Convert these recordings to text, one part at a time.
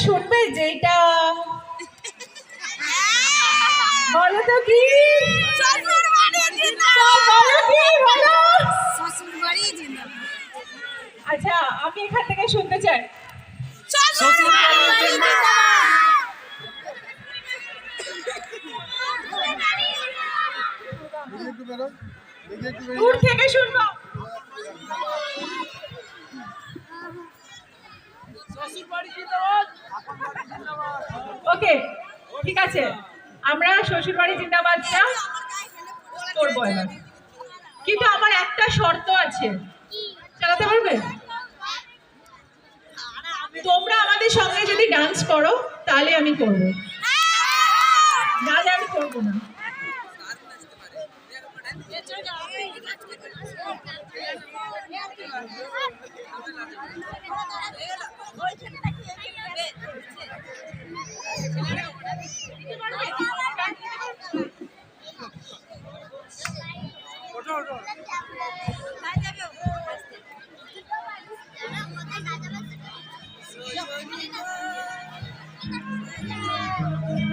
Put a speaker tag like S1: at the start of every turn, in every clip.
S1: শুনবে যেটা বলো তো কি? আচ্ছা আমি এখান থেকে শুনতে চাই। দূর থেকে শুনব। ওকে, ঠিক আছে। আমরা শ্বশুর বাড়ি জিন্দাবাদটা করব কিন্তু আমার একটা শর্ত আছে। চালাতে পারবে? তোমরা আমাদের সঙ্গে যদি ডান্স করো, তাহলে আমি করব। নাহলে আমি করব না।
S2: Thank you.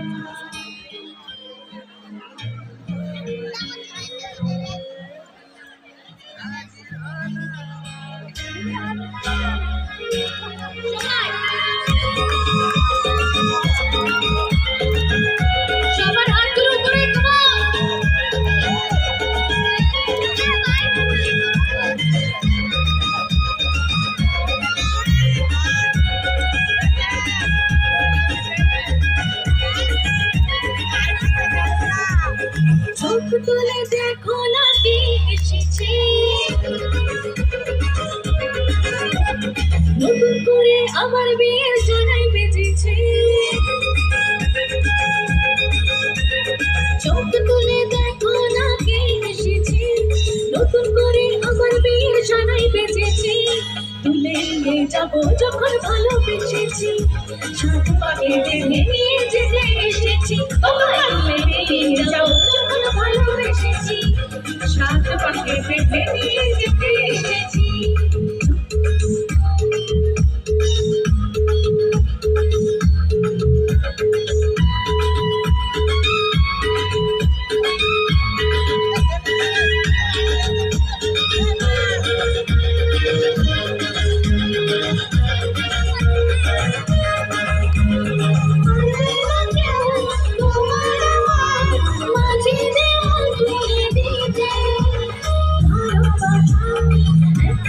S2: চোখ তুলে দেখো না কে এসেছে? নতুন করে আমার বিয়ের তুলে নিয়ে যাব যখন ভালোবেসেছি। সাত পাকে টেনে নিয়ে যেতে এসেছি। তুলে নিয়ে যাব যখন ভালোবেসেছি। সাত পাকে নিয়ে যেতে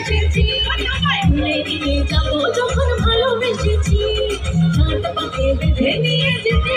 S2: এসেছি। যাব যখন ভালোবেসেছি। পাকে বেঁধে নিয়ে যেতে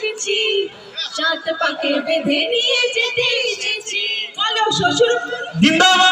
S2: ভালোবেসেছি সাত পাকে বেঁধে নিয়ে যেতে এসেছি।
S1: বলো শ্বশুর।
S3: জিন্দাবাদ।